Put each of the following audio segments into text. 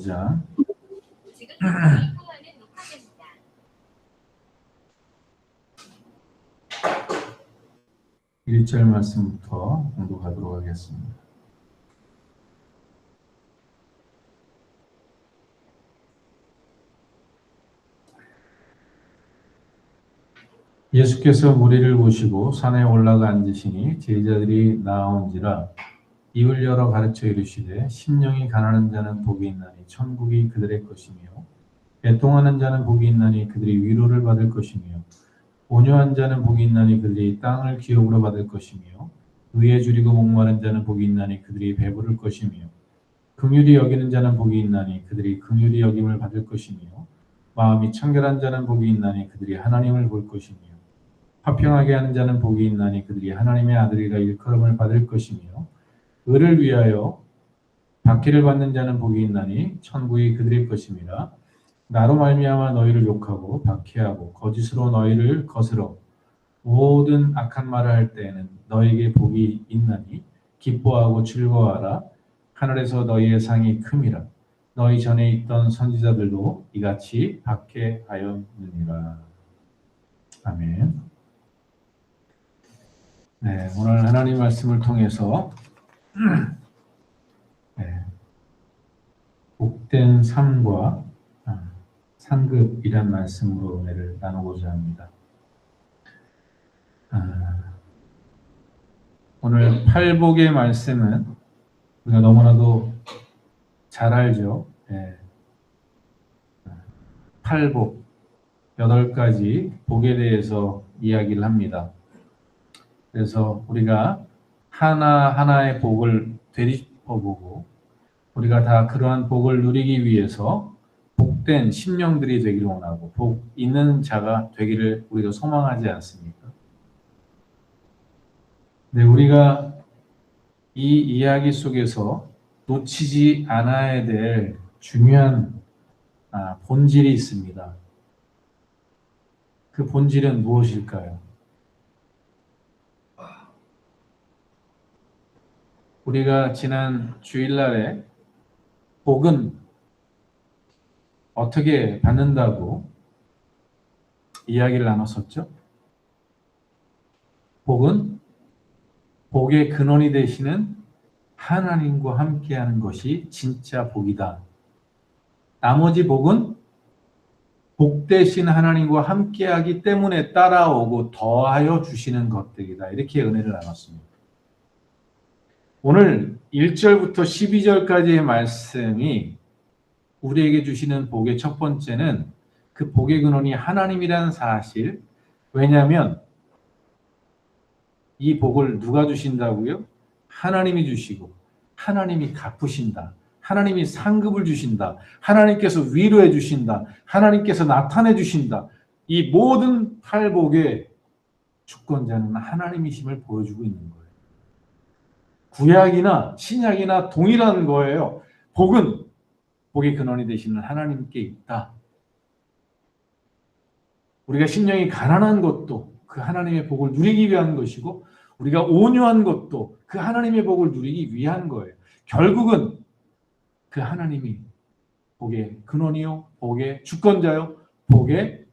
5장 지금 통화는 녹화됩니다. 1절 말씀부터 공독하도록 하겠습니다. 예수께서 무리를 보시고 산에 올라가 앉으시니 제자들이 나온지라 입을 열어 가르쳐 이르시되 심령이 가난한 자는 복이 있나니 천국이 그들의 것이며 애통하는 자는 복이 있나니 그들이 위로를 받을 것이며 온유한 자는 복이 있나니 그들이 땅을 기업으로 받을 것이며 의에 줄이고 목마른 자는 복이 있나니 그들이 배부를 것이며 긍휼히 여기는 자는 복이 있나니 그들이 긍휼히 여김을 받을 것이며 마음이 청결한 자는 복이 있나니 그들이 하나님을 볼 것이며 화평하게 하는 자는 복이 있나니 그들이 하나님의 아들이라 일컬음을 받을 것이며 의를 위하여 박해를 받는 자는 복이 있나니 천국이 그들의 것임이라 나로 말미암아 너희를 욕하고 박해하고 거짓으로 너희를 거스러 모든 악한 말을 할 때에는 너희에게 복이 있나니 기뻐하고 즐거워하라. 하늘에서 너희의 상이 큼이라. 너희 전에 있던 선지자들도 이같이 박해하였느니라. 아멘. 네, 오늘 하나님 말씀을 통해서 네, 복된 삶과 아, 상급이란 말씀으로 은혜를 나누고자 합니다. 아, 오늘 팔복의 말씀은 우리가 너무나도 잘 알죠. 예. 팔복 여덟 가지 복에 대해서 이야기를 합니다. 그래서 우리가 하나 하나의 복을 되짚어보고 우리가 다 그러한 복을 누리기 위해서 복된 심령들이 되기를 원하고 복 있는 자가 되기를 우리가 소망하지 않습니까? 네, 우리가 이 이야기 속에서 놓치지 않아야 될 중요한 아, 본질이 있습니다. 그 본질은 무엇일까요? 우리가 지난 주일날에 복은 어떻게 받는다고 이야기를 나눴었죠? 복은 복의 근원이 되시는 하나님과 함께하는 것이 진짜 복이다. 나머지 복은 복 대신 하나님과 함께하기 때문에 따라오고 더하여 주시는 것들이다. 이렇게 은혜를 나눴습니다. 오늘 1절부터 12절까지의 말씀이 우리에게 주시는 복의 첫 번째는 그 복의 근원이 하나님이라는 사실. 왜냐하면 이 복을 누가 주신다고요? 하나님이 주시고 하나님이 갚으신다. 하나님이 상급을 주신다. 하나님께서 위로해 주신다. 하나님께서 나타내 주신다. 이 모든 팔복의 주권자는 하나님이심을 보여주고 있는 거예요. 구약이나 신약이나 동일한 거예요. 복은 복의 근원이 되시는 하나님께 있다. 우리가 심령이 가난한 것도 그 하나님의 복을 누리기 위한 것이고 우리가 온유한 것도 그 하나님의 복을 누리기 위한 거예요. 결국은 그 하나님이 복의 근원이요, 복의 주권자요, 복의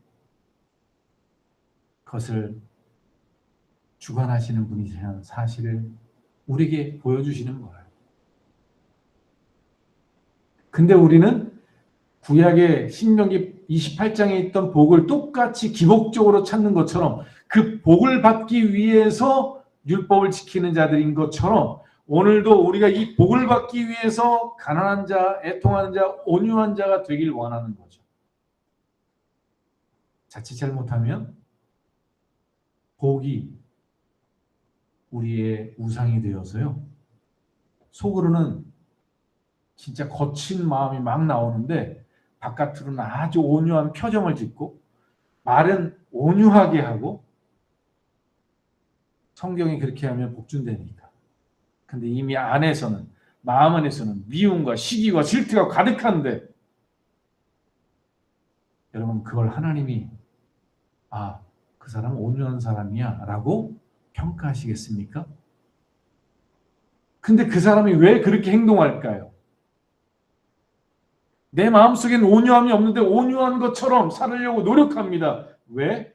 것을 주관하시는 분이시라는 사실을 우리에게 보여주시는 거예요. 근데 우리는 구약의 신명기 28장에 있던 복을 똑같이 기복적으로 찾는 것처럼 그 복을 받기 위해서 율법을 지키는 자들인 것처럼 오늘도 우리가 이 복을 받기 위해서 가난한 자, 애통하는 자, 온유한 자가 되길 원하는 거죠. 자칫 잘못하면 복이 우리의 우상이 되어서요. 속으로는 진짜 거친 마음이 막 나오는데 바깥으로는 아주 온유한 표정을 짓고 말은 온유하게 하고 성경이 그렇게 하면 복준다니까. 근데 이미 안에서는 마음 안에서는 미움과 시기와 질투가 가득한데 여러분 그걸 하나님이 아 그 사람 온유한 사람이야 라고 평가하시겠습니까? 근데 그 사람이 왜 그렇게 행동할까요? 내 마음속엔 온유함이 없는데 온유한 것처럼 살으려고 노력합니다. 왜?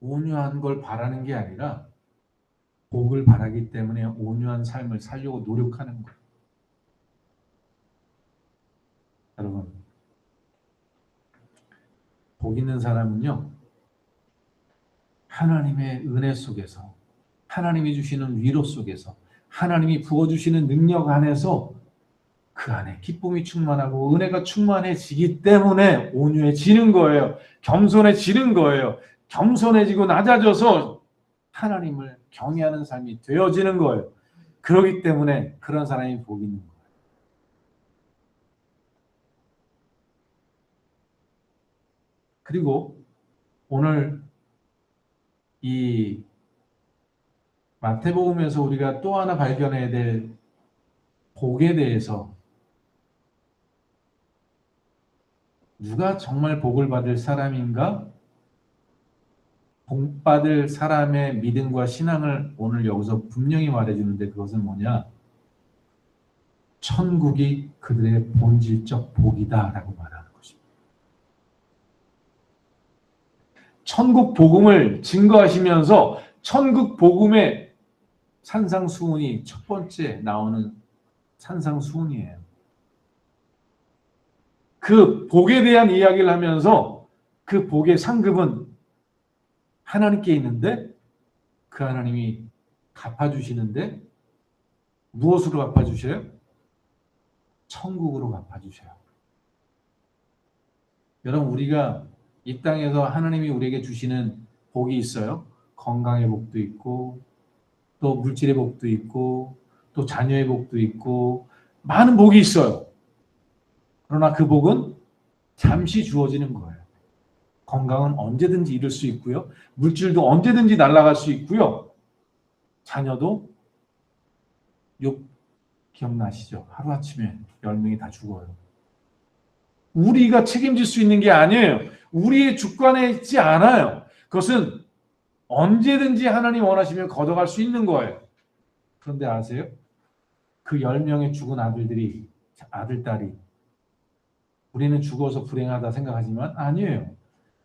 온유한 걸 바라는 게 아니라 복을 바라기 때문에 온유한 삶을 살려고 노력하는 거예요. 여러분, 복 있는 사람은요, 하나님의 은혜 속에서, 하나님이 주시는 위로 속에서, 하나님이 부어주시는 능력 안에서 그 안에 기쁨이 충만하고 은혜가 충만해지기 때문에 온유해지는 거예요. 겸손해지는 거예요. 겸손해지고 낮아져서 하나님을 경외하는 삶이 되어지는 거예요. 그러기 때문에 그런 사람이 복 있는 거예요. 그리고 오늘 이 마태복음에서 우리가 또 하나 발견해야 될 복에 대해서 누가 정말 복을 받을 사람인가? 복 받을 사람의 믿음과 신앙을 오늘 여기서 분명히 말해주는데 그것은 뭐냐? 천국이 그들의 본질적 복이다라고 것입니다. 천국 복음을 증거하시면서 천국 복음의 산상수훈이 첫 번째 나오는 산상수훈이에요. 그 복에 대한 이야기를 하면서 그 복의 상급은 하나님께 있는데 그 하나님이 갚아주시는데 무엇으로 갚아주셔요? 천국으로 갚아주셔요. 여러분 우리가 이 땅에서 하나님이 우리에게 주시는 복이 있어요. 건강의 복도 있고 또 물질의 복도 있고 또 자녀의 복도 있고 많은 복이 있어요. 그러나 그 복은 잠시 주어지는 거예요. 건강은 언제든지 잃을 수 있고요. 물질도 언제든지 날아갈 수 있고요. 자녀도 욕 기억나시죠? 하루아침에 10명이 다 죽어요. 우리가 책임질 수 있는 게 아니에요. 우리의 주관에 있지 않아요. 그것은 언제든지 하나님 원하시면 걷어갈 수 있는 거예요. 그런데 아세요? 그 10명의 죽은 아들들이, 아들, 딸이 우리는 죽어서 불행하다 생각하지만 아니에요.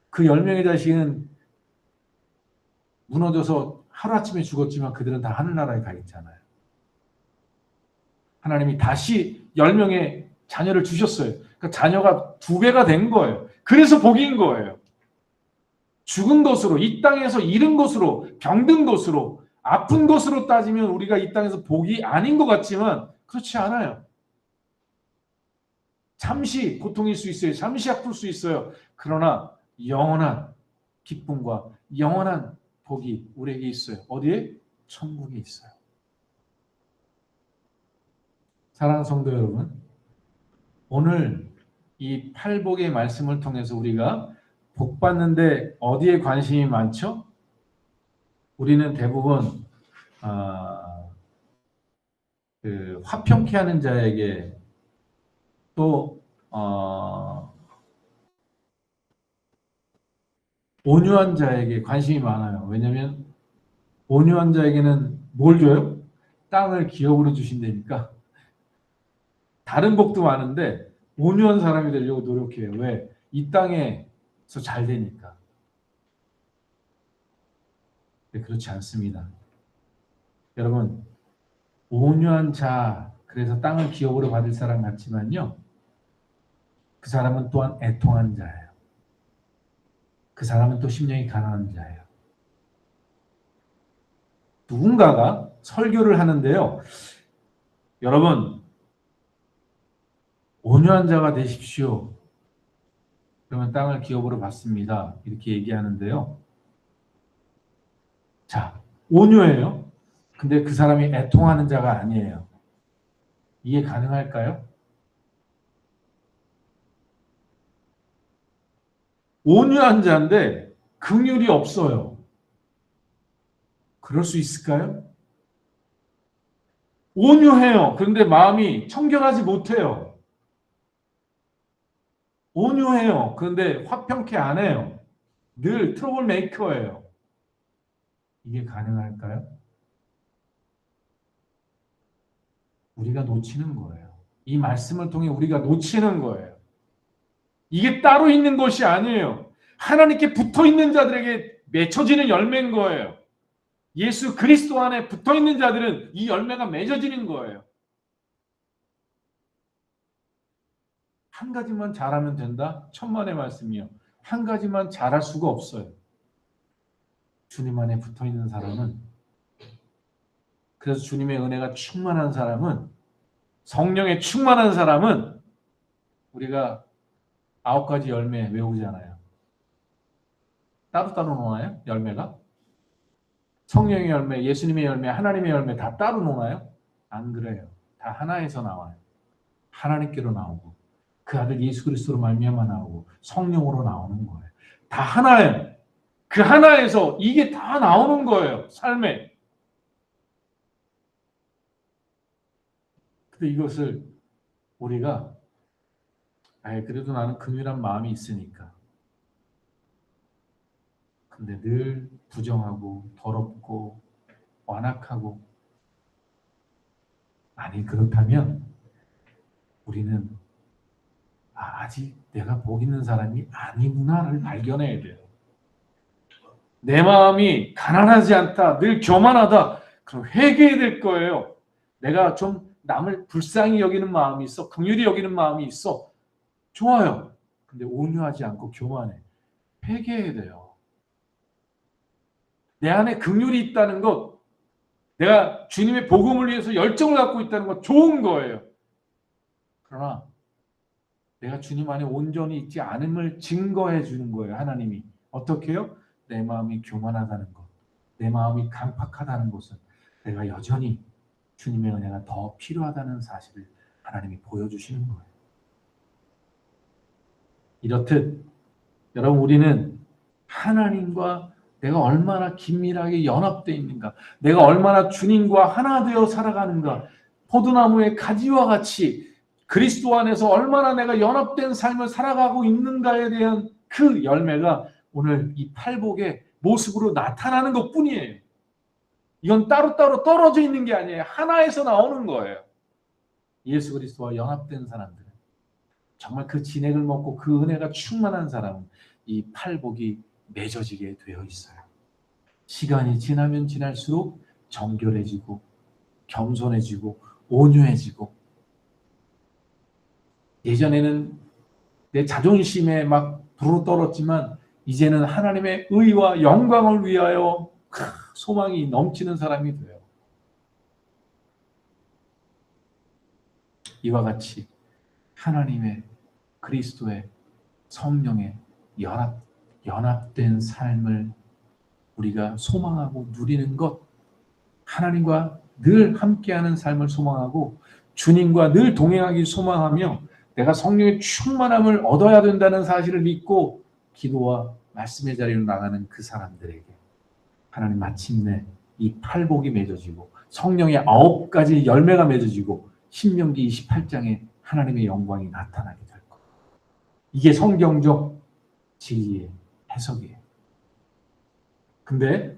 그 10명의 자식은 무너져서 하루아침에 죽었지만 그들은 다 하늘나라에 가 있잖아요. 하나님이 다시 10명의 자녀를 주셨어요. 그러니까 자녀가 두 배가 된 거예요. 그래서 복인 거예요. 죽은 것으로, 이 땅에서 잃은 것으로, 병든 것으로, 아픈 것으로 따지면 우리가 이 땅에서 복이 아닌 것 같지만 그렇지 않아요. 잠시 고통일 수 있어요. 잠시 아플 수 있어요. 그러나 영원한 기쁨과 영원한 복이 우리에게 있어요. 어디에? 천국에 있어요. 사랑하는 성도 여러분, 오늘 이 팔복의 말씀을 통해서 우리가 복 받는데 어디에 관심이 많죠? 우리는 대부분 아, 그 화평케 하는 자에게 또 어, 온유한 자에게 관심이 많아요. 왜냐하면 온유한 자에게는 뭘 줘요? 땅을 기업으로 주신다니까. 다른 복도 많은데 온유한 사람이 되려고 노력해요. 왜? 이 땅에서 잘 되니까. 근데 그렇지 않습니다. 여러분, 온유한 자, 그래서 땅을 기업으로 받을 사람 같지만요. 그 사람은 또한 애통한 자예요. 그 사람은 또 심령이 가난한 자예요. 누군가가 설교를 하는데요. 여러분, 온유한 자가 되십시오. 그러면 땅을 기업으로 받습니다. 이렇게 얘기하는데요. 자, 온유해요. 근데 그 사람이 애통하는 자가 아니에요. 이해 가능할까요? 온유한 자인데 긍휼이 없어요. 그럴 수 있을까요? 온유해요. 그런데 마음이 청결하지 못해요. 온유해요. 그런데 화평케 안 해요. 늘 트러블 메이커예요. 이게 가능할까요? 우리가 놓치는 거예요. 이 말씀을 통해 우리가 놓치는 거예요. 이게 따로 있는 것이 아니에요. 하나님께 붙어 있는 자들에게 맺혀지는 열매인 거예요. 예수 그리스도 안에 붙어 있는 자들은 이 열매가 맺어지는 거예요. 한 가지만 잘하면 된다? 천만의 말씀이요. 한 가지만 잘할 수가 없어요. 주님 안에 붙어 있는 사람은 그래서 주님의 은혜가 충만한 사람은 성령에 충만한 사람은 우리가 아홉 가지 열매 외우잖아요. 따로따로 노나요? 열매가? 성령의 열매, 예수님의 열매, 하나님의 열매 다 따로 노나요? 안 그래요. 다 하나에서 나와요. 하나님께로 나오고 그 아들 예수 그리스도로 말미암아 나오고 성령으로 나오는 거예요. 다 하나예요. 그 하나에서 이게 다 나오는 거예요. 삶에. 근데 이것을 우리가 아예 그래도 나는 긍휼한 마음이 있으니까. 근데 늘 부정하고 더럽고 완악하고 아니 그렇다면 우리는 아, 아직 내가 복 있는 사람이 아니구나를 발견해야 돼요. 내 마음이 가난하지 않다, 늘 교만하다. 그럼 회개해야 될 거예요. 내가 좀 남을 불쌍히 여기는 마음이 있어, 긍휼히 여기는 마음이 있어. 좋아요. 근데 온유하지 않고 교만해. 회개해야 돼요. 내 안에 긍휼이 있다는 것, 내가 주님의 복음을 위해서 열정을 갖고 있다는 것 좋은 거예요. 그러나 내가 주님 안에 온전히 있지 않음을 증거해 주는 거예요. 하나님이 어떻게요? 내 마음이 교만하다는 것, 내 마음이 강팍하다는 것은 내가 여전히 주님의 은혜가 더 필요하다는 사실을 하나님이 보여주시는 거예요. 이렇듯 여러분 우리는 하나님과 내가 얼마나 긴밀하게 연합되어 있는가, 내가 얼마나 주님과 하나 되어 살아가는가, 포도나무의 가지와 같이 그리스도 안에서 얼마나 내가 연합된 삶을 살아가고 있는가에 대한 그 열매가 오늘 이 팔복의 모습으로 나타나는 것 뿐이에요. 이건 따로따로 떨어져 있는 게 아니에요. 하나에서 나오는 거예요. 예수 그리스도와 연합된 사람들은 정말 그 진액을 먹고 그 은혜가 충만한 사람은 이 팔복이 맺어지게 되어 있어요. 시간이 지나면 지날수록 정결해지고 겸손해지고 온유해지고 예전에는 내 자존심에 막 불어 떨었지만 이제는 하나님의 의와 영광을 위하여 크, 소망이 넘치는 사람이 돼요. 이와 같이 하나님의 그리스도의 성령의 연합 연합된 삶을 우리가 소망하고 누리는 것 하나님과 늘 함께하는 삶을 소망하고 주님과 늘 동행하기 소망하며 내가 성령의 충만함을 얻어야 된다는 사실을 믿고 기도와 말씀의 자리로 나가는 그 사람들에게 하나님 마침내 이 팔복이 맺어지고 성령의 아홉 가지 열매가 맺어지고 신명기 28장에 하나님의 영광이 나타나게 될 거예요. 이게 성경적 진리의 해석이에요. 근데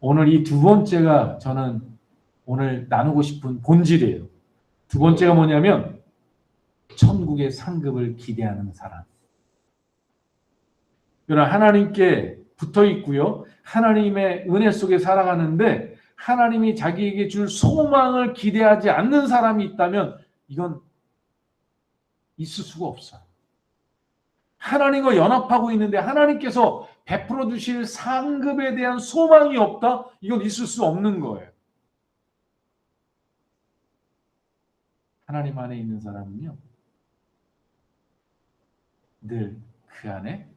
오늘 이 두 번째가 저는 오늘 나누고 싶은 본질이에요. 두 번째가 뭐냐면 천국의 상급을 기대하는 사람. 그러나 하나님께 붙어 있고요. 하나님의 은혜 속에 살아가는데 하나님이 자기에게 줄 소망을 기대하지 않는 사람이 있다면 이건 있을 수가 없어요. 하나님과 연합하고 있는데 하나님께서 베풀어 주실 상급에 대한 소망이 없다? 이건 있을 수 없는 거예요. 하나님 안에 있는 사람은요. 늘 그 안에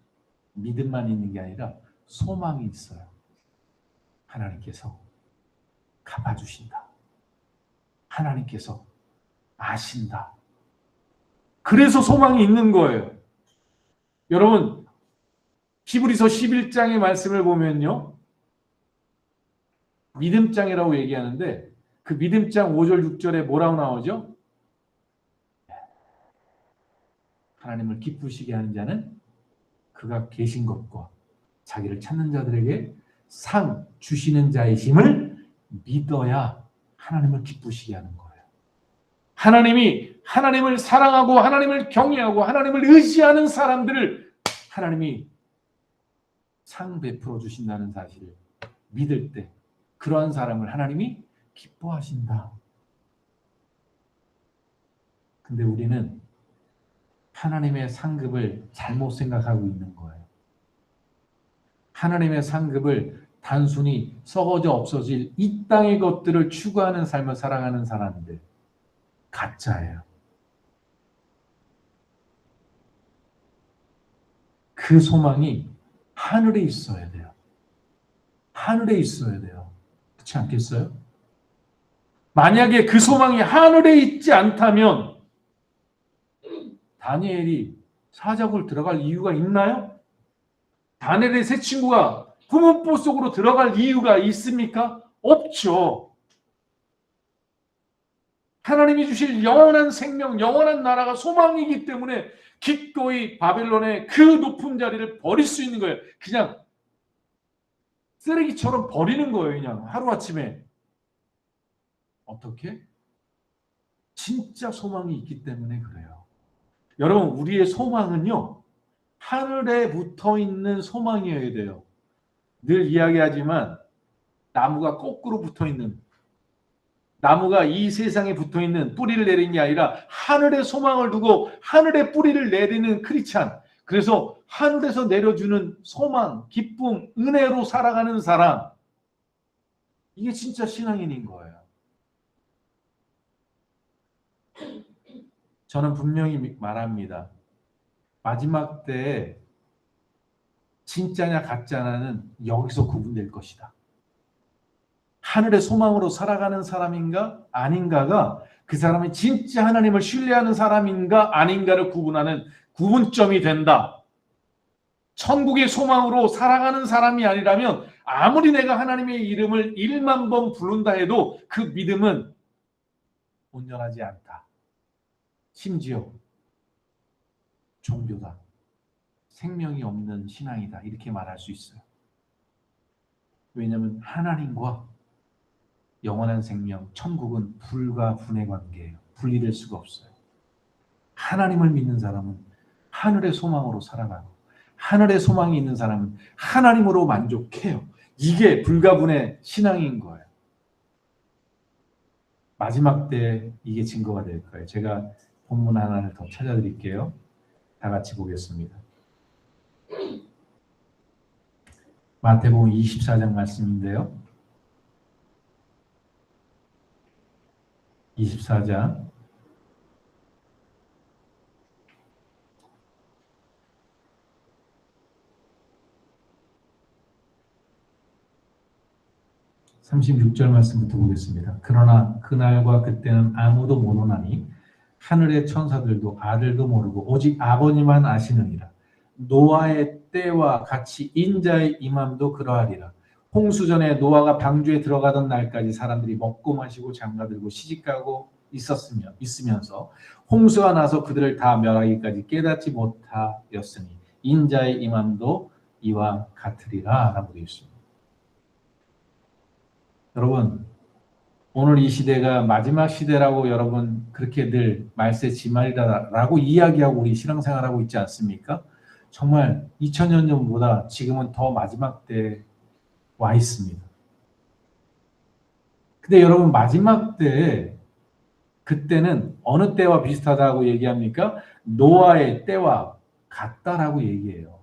믿음만 있는 게 아니라 소망이 있어요. 하나님께서 갚아주신다. 하나님께서 아신다. 그래서 소망이 있는 거예요. 여러분, 히브리서 11장의 말씀을 보면요. 믿음장이라고 얘기하는데 그 믿음장 5절 6절에 뭐라고 나오죠? 하나님을 기쁘시게 하는 자는 그가 계신 것과 자기를 찾는 자들에게 상 주시는 자이심을 믿어야 하나님을 기쁘시게 하는 거예요. 하나님이 하나님을 사랑하고 하나님을 경외하고 하나님을 의지하는 사람들을 하나님이 상 베풀어 주신다는 사실을 믿을 때 그러한 사람을 하나님이 기뻐하신다. 근데 우리는 하나님의 상급을 잘못 생각하고 있는 거예요. 하나님의 상급을 단순히 썩어져 없어질 이 땅의 것들을 추구하는 삶을 살아가는 사람들 가짜예요. 그 소망이 하늘에 있어야 돼요. 하늘에 있어야 돼요. 그렇지 않겠어요? 만약에 그 소망이 하늘에 있지 않다면 다니엘이 사자굴 들어갈 이유가 있나요? 다니엘의 세 친구가 구문보 속으로 들어갈 이유가 있습니까? 없죠. 하나님이 주실 영원한 생명, 영원한 나라가 소망이기 때문에 기꺼이 바벨론의 그 높은 자리를 버릴 수 있는 거예요. 그냥 쓰레기처럼 버리는 거예요. 그냥 하루아침에. 어떻게? 진짜 소망이 있기 때문에 그래요. 여러분, 우리의 소망은요, 하늘에 붙어 있는 소망이어야 돼요. 늘 이야기하지만, 나무가 거꾸로 붙어 있는, 나무가 이 세상에 붙어 있는 뿌리를 내리는 게 아니라 하늘의 소망을 두고 하늘의 뿌리를 내리는 크리찬. 그래서 하늘에서 내려주는 소망, 기쁨, 은혜로 살아가는 사람. 이게 진짜 신앙인인 거예요. 저는 분명히 말합니다. 마지막 때에 진짜냐 가짜냐는 여기서 구분될 것이다. 하늘의 소망으로 살아가는 사람인가 아닌가가 그 사람이 진짜 하나님을 신뢰하는 사람인가 아닌가를 구분하는 구분점이 된다. 천국의 소망으로 살아가는 사람이 아니라면 아무리 내가 하나님의 이름을 1만 번 부른다 해도 그 믿음은 온전하지 않다. 심지어 종교다. 생명이 없는 신앙이다. 이렇게 말할 수 있어요. 왜냐하면 하나님과 영원한 생명, 천국은 불과 분의 관계예요. 분리될 수가 없어요. 하나님을 믿는 사람은 하늘의 소망으로 살아가고 하늘의 소망이 있는 사람은 하나님으로 만족해요. 이게 불가분의 신앙인 거예요. 마지막 때 이게 증거가 될 거예요. 제가 본문 하나를 더 찾아드릴게요. 다 같이 보겠습니다. 마태복음 24장 말씀인데요. 24장 36절 말씀부터 보겠습니다. 그러나 그날과 그때는 아무도 모르나니 하늘의 천사들도 아들도 모르고 오직 아버지만 아시느니라. 노아의 때와 같이 인자의 임함도 그러하리라. 홍수 전에 노아가 방주에 들어가던 날까지 사람들이 먹고 마시고 장가들고 시집가고 있었으며 있으면서 홍수가 나서 그들을 다 멸하기까지 깨닫지 못하였으니 인자의 임함도 이와 같으리라라고 되어 있습니다. 여러분 오늘 이 시대가 마지막 시대라고 여러분 그렇게 늘 말세 지말이다라고 이야기하고 우리 신앙생활하고 있지 않습니까? 정말 2000년 전보다 지금은 더 마지막 때와 있습니다. 근데 여러분 마지막 때 그때는 어느 때와 비슷하다고 얘기합니까? 노아의 때와 같다라고 얘기해요.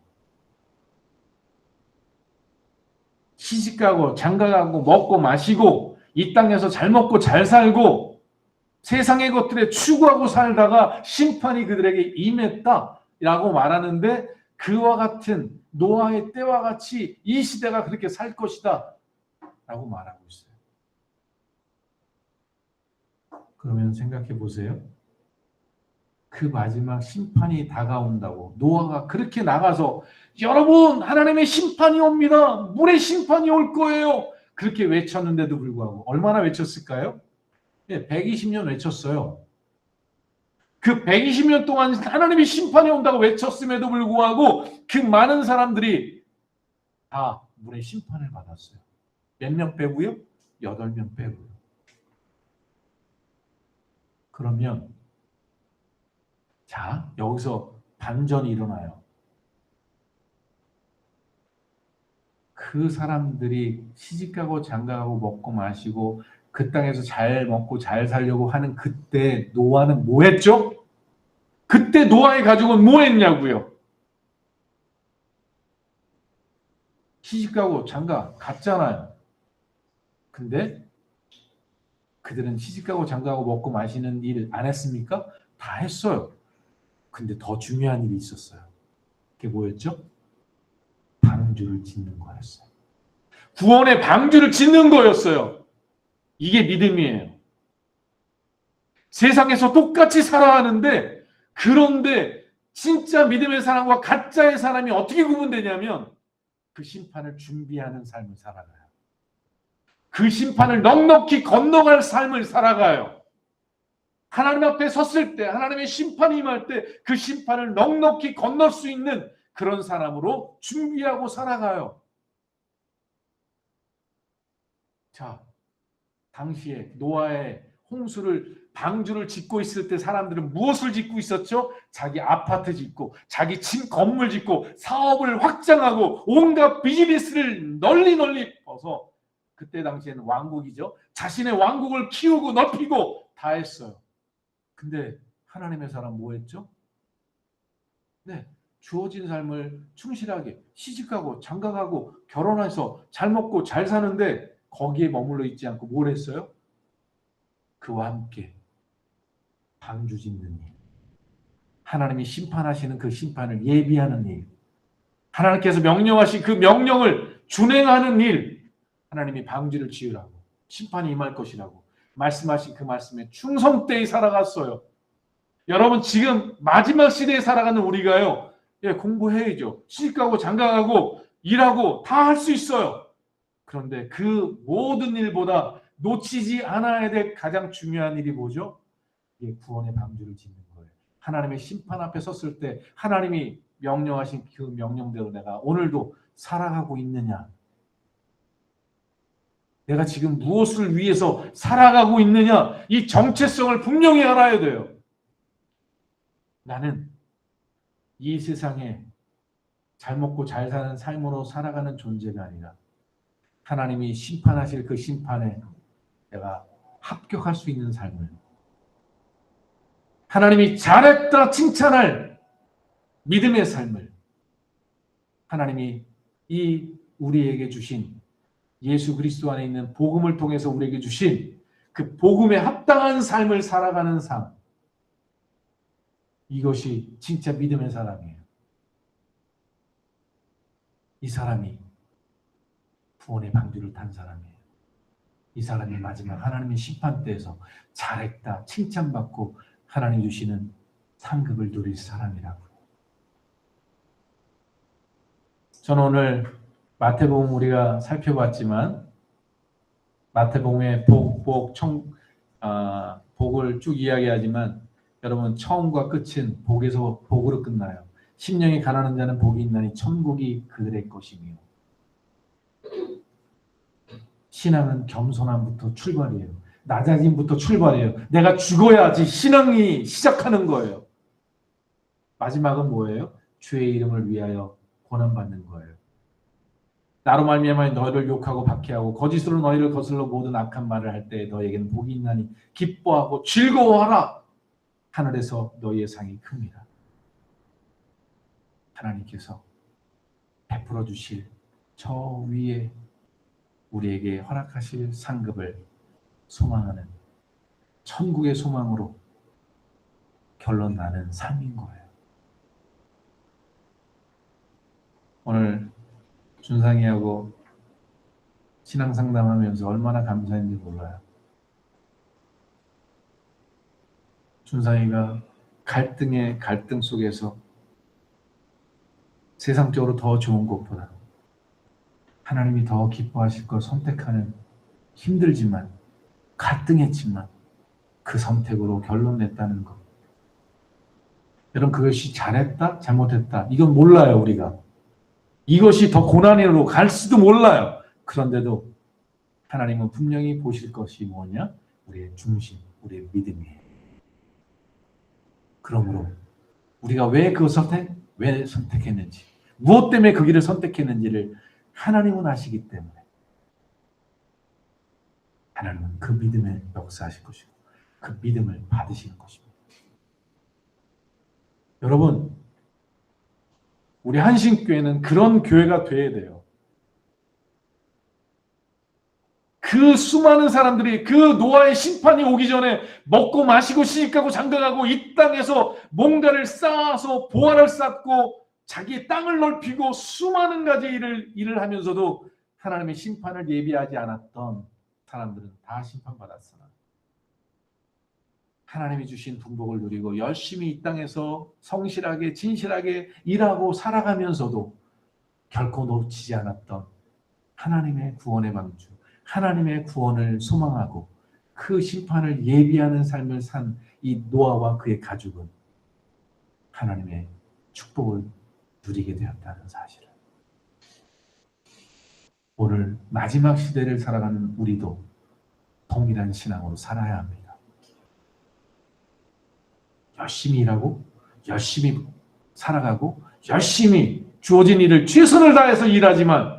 시집가고 장가가고 먹고 마시고 이 땅에서 잘 먹고 잘 살고 세상의 것들에 추구하고 살다가 심판이 그들에게 임했다라고 말하는데 그와 같은 노아의 때와 같이 이 시대가 그렇게 살 것이다 라고 말하고 있어요. 그러면 생각해 보세요. 그 마지막 심판이 다가온다고 노아가 그렇게 나가서 여러분 하나님의 심판이 옵니다. 물의 심판이 올 거예요. 그렇게 외쳤는데도 불구하고 얼마나 외쳤을까요? 예, 120년 외쳤어요. 그 120년 동안 하나님의 심판이 온다고 외쳤음에도 불구하고 그 많은 사람들이 다 물의 심판을 받았어요. 몇 명 빼고요? 8명 빼고요. 그러면 자, 여기서 반전이 일어나요. 그 사람들이 시집가고 장가가고 먹고 마시고 그 땅에서 잘 먹고 잘 살려고 하는 그때 노아는 뭐 했죠? 그때 노아의 가족은 뭐 했냐고요? 시집가고 장가 갔잖아요. 근데 그들은 시집가고 장가가고 먹고 마시는 일 안 했습니까? 다 했어요. 근데 더 중요한 일이 있었어요. 그게 뭐였죠? 방주를 짓는 거였어요. 구원의 방주를 짓는 거였어요. 이게 믿음이에요. 세상에서 똑같이 살아가는데 그런데 진짜 믿음의 사람과 가짜의 사람이 어떻게 구분되냐면 그 심판을 준비하는 삶을 살아가요. 그 심판을 넉넉히 건너갈 삶을 살아가요. 하나님 앞에 섰을 때, 하나님의 심판이 임할 때 그 심판을 넉넉히 건널 수 있는 그런 사람으로 준비하고 살아가요. 자, 당시에 노아의 홍수를 방주를 짓고 있을 때 사람들은 무엇을 짓고 있었죠? 자기 아파트 짓고 자기 집 건물 짓고 사업을 확장하고 온갖 비즈니스를 널리 널리 퍼서 그때 당시에는 왕국이죠. 자신의 왕국을 키우고 넓히고 다 했어요. 근데 하나님의 사람 뭐 했죠? 네, 주어진 삶을 충실하게 시집가고 장가가고 결혼해서 잘 먹고 잘 사는데 거기에 머물러 있지 않고 뭘 했어요? 그와 함께 방주 짓는 일. 하나님이 심판하시는 그 심판을 예비하는 일. 하나님께서 명령하신 그 명령을 준행하는 일. 하나님이 방주를 지으라고. 심판이 임할 것이라고. 말씀하신 그 말씀에 충성되이 살아갔어요. 여러분 지금 마지막 시대에 살아가는 우리가요. 예, 공부해야죠. 시집가고 장가가고 일하고 다 할 수 있어요. 그런데 그 모든 일보다 놓치지 않아야 될 가장 중요한 일이 뭐죠? 예, 구원의 방주를 짓는 거예요. 하나님의 심판 앞에 섰을 때 하나님이 명령하신 그 명령대로 내가 오늘도 살아가고 있느냐? 내가 지금 무엇을 위해서 살아가고 있느냐? 이 정체성을 분명히 알아야 돼요. 나는 이 세상에 잘 먹고 잘 사는 삶으로 살아가는 존재가 아니라 하나님이 심판하실 그 심판에 내가 합격할 수 있는 삶을 하나님이 잘했다 칭찬할 믿음의 삶을 하나님이 이 우리에게 주신 예수 그리스도 안에 있는 복음을 통해서 우리에게 주신 그 복음에 합당한 삶을 살아가는 삶 이것이 진짜 믿음의 사람이에요. 이 사람이 구원의 방주를 탄 사람이에요. 이 사람이 마지막 하나님의 심판 때에서 잘했다 칭찬받고 하나님 주시는 상급을 누릴 사람이라고. 저는 오늘 마태복음 우리가 살펴봤지만 마태복음의 복, 복, 청, 아, 복을 쭉 이야기하지만 여러분 처음과 끝은 복에서 복으로 끝나요. 심령이 가난한 자는 복이 있나니 천국이 그들의 것이며 신앙은 겸손함부터 출발이에요. 낮아짐부터 출발이에요. 내가 죽어야지 신앙이 시작하는 거예요. 마지막은 뭐예요? 주의 이름을 위하여 고난받는 거예요. 나로 말미암아 너희를 욕하고 박해하고 거짓으로 너희를 거슬러 모든 악한 말을 할 때 너에게는 복이 있나니 기뻐하고 즐거워하라. 하늘에서 너희의 상이 큽니다. 하나님께서 베풀어 주실 저 위에 우리에게 허락하실 상급을 소망하는 천국의 소망으로 결론 나는 삶인 거예요. 오늘 준상이하고 신앙 상담하면서 얼마나 감사했는지 몰라요. 준상이가 갈등의 갈등 속에서 세상적으로 더 좋은 것보다 하나님이 더 기뻐하실 걸 선택하는 힘들지만 갈등했지만 그 선택으로 결론 냈다는 것. 여러분 그것이 잘했다? 잘못했다? 이건 몰라요 우리가. 이것이 더 고난으로 갈 수도 몰라요. 그런데도 하나님은 분명히 보실 것이 뭐냐? 우리의 중심 우리의 믿음이에요 그러므로 우리가 왜 그 선택, 왜 선택했는지, 무엇 때문에 그 길을 선택했는지를 하나님은 아시기 때문에 하나님은 그 믿음에 역사하실 것이고 그 믿음을 받으시는 것입니다. 여러분, 우리 한신교회는 그런 교회가 돼야 돼요. 그 수많은 사람들이 그 노아의 심판이 오기 전에 먹고 마시고 시집가고 장가가고 이 땅에서 뭔가를 쌓아서 보화를 쌓고 자기의 땅을 넓히고 수많은 가지 일을, 일을 하면서도 하나님의 심판을 예비하지 않았던 사람들은 다 심판받았으나 하나님이 주신 풍복을 누리고 열심히 이 땅에서 성실하게 진실하게 일하고 살아가면서도 결코 놓치지 않았던 하나님의 구원의 방주, 하나님의 구원을 소망하고 그 심판을 예비하는 삶을 산 이 노아와 그의 가족은 하나님의 축복을 누리게 되었다는 사실을 오늘 마지막 시대를 살아가는 우리도 동일한 신앙으로 살아야 합니다. 열심히 일하고 열심히 살아가고 열심히 주어진 일을 최선을 다해서 일하지만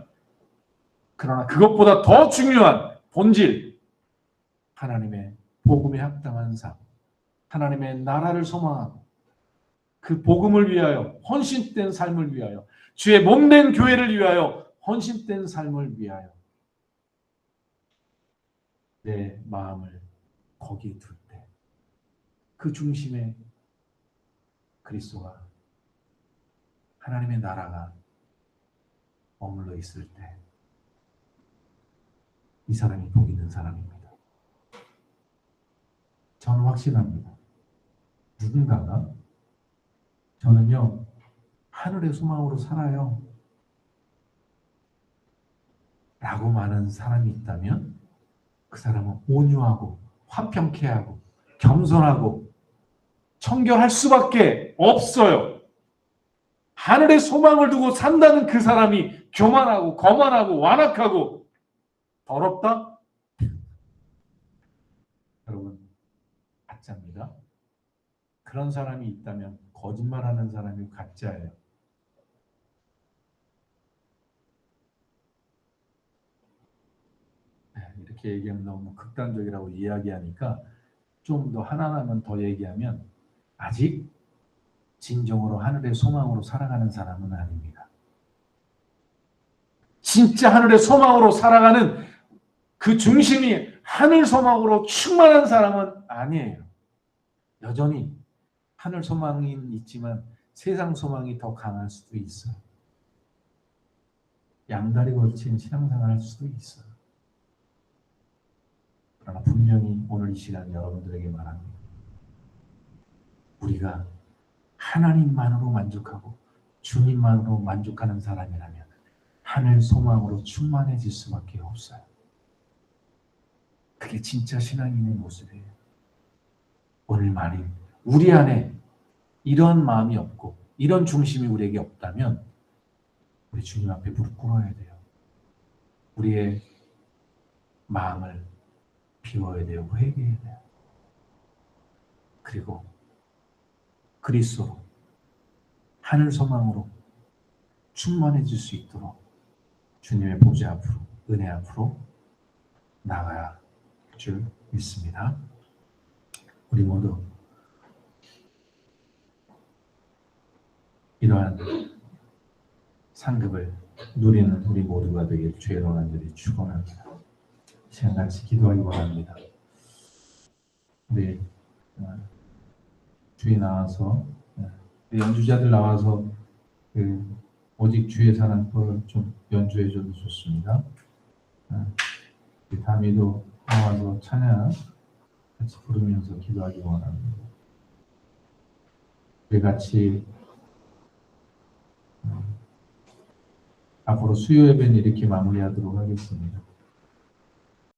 그러나 그것보다 더 중요한 본질 하나님의 복음에 합당한 삶 하나님의 나라를 소망하고 그 복음을 위하여 헌신된 삶을 위하여 주의 몸된 교회를 위하여 헌신된 삶을 위하여 내 마음을 거기에 둘 때 그 중심에 그리스도가 하나님의 나라가 머물러 있을 때 이 사람이 복 있는 사람입니다. 저는 확신합니다. 누군가가 저는요 하늘의 소망으로 살아요. 라고 말하는 사람이 있다면 그 사람은 온유하고 화평케 하고 겸손하고 청결할 수밖에 없어요. 하늘의 소망을 두고 산다는 그 사람이 교만하고 거만하고 완악하고 더럽다? 여러분 가짜입니다. 그런 사람이 있다면 거짓말하는 사람이 가짜예요. 네, 이렇게 얘기하면 너무 극단적이라고 이야기하니까 좀 더 하나하나만 더 얘기하면 아직 진정으로 하늘의 소망으로 살아가는 사람은 아닙니다. 진짜 하늘의 소망으로 살아가는 그 중심이 하늘 소망으로 충만한 사람은 아니에요. 여전히 하늘 소망이 있지만 세상 소망이 더 강할 수도 있어요. 양다리 걸친 신앙생활 할 수도 있어요. 그러나 분명히 오늘 이 시간 여러분들에게 말합니다. 우리가 하나님만으로 만족하고 주님만으로 만족하는 사람이라면 하늘 소망으로 충만해질 수밖에 없어요. 그게 진짜 신앙인의 모습이에요. 오늘 말인 우리 안에 이런 마음이 없고 이런 중심이 우리에게 없다면 우리 주님 앞에 무릎 꿇어야 돼요. 우리의 마음을 비워야 돼요. 회개해야 돼요. 그리고 그리스도로 하늘 소망으로 충만해질 수 있도록 주님의 보좌 앞으로 은혜 앞으로 나가야 할 줄 믿습니다. 우리 모두 이러한 상급을 누리는 우리 모두가 되길 주의 원한들이 축원합니다. 시간 같이 기도하기 원합니다. 우리 어, 주에 나와서 어, 연주자들 나와서 그 오직 주의 사랑 거를 좀 연주해 줘도 좋습니다. 어, 우리 다미도 나와서 찬양 같이 부르면서 기도하기 원합니다. 우리 같이 어, 앞으로 수요 예배는 이렇게 마무리하도록 하겠습니다.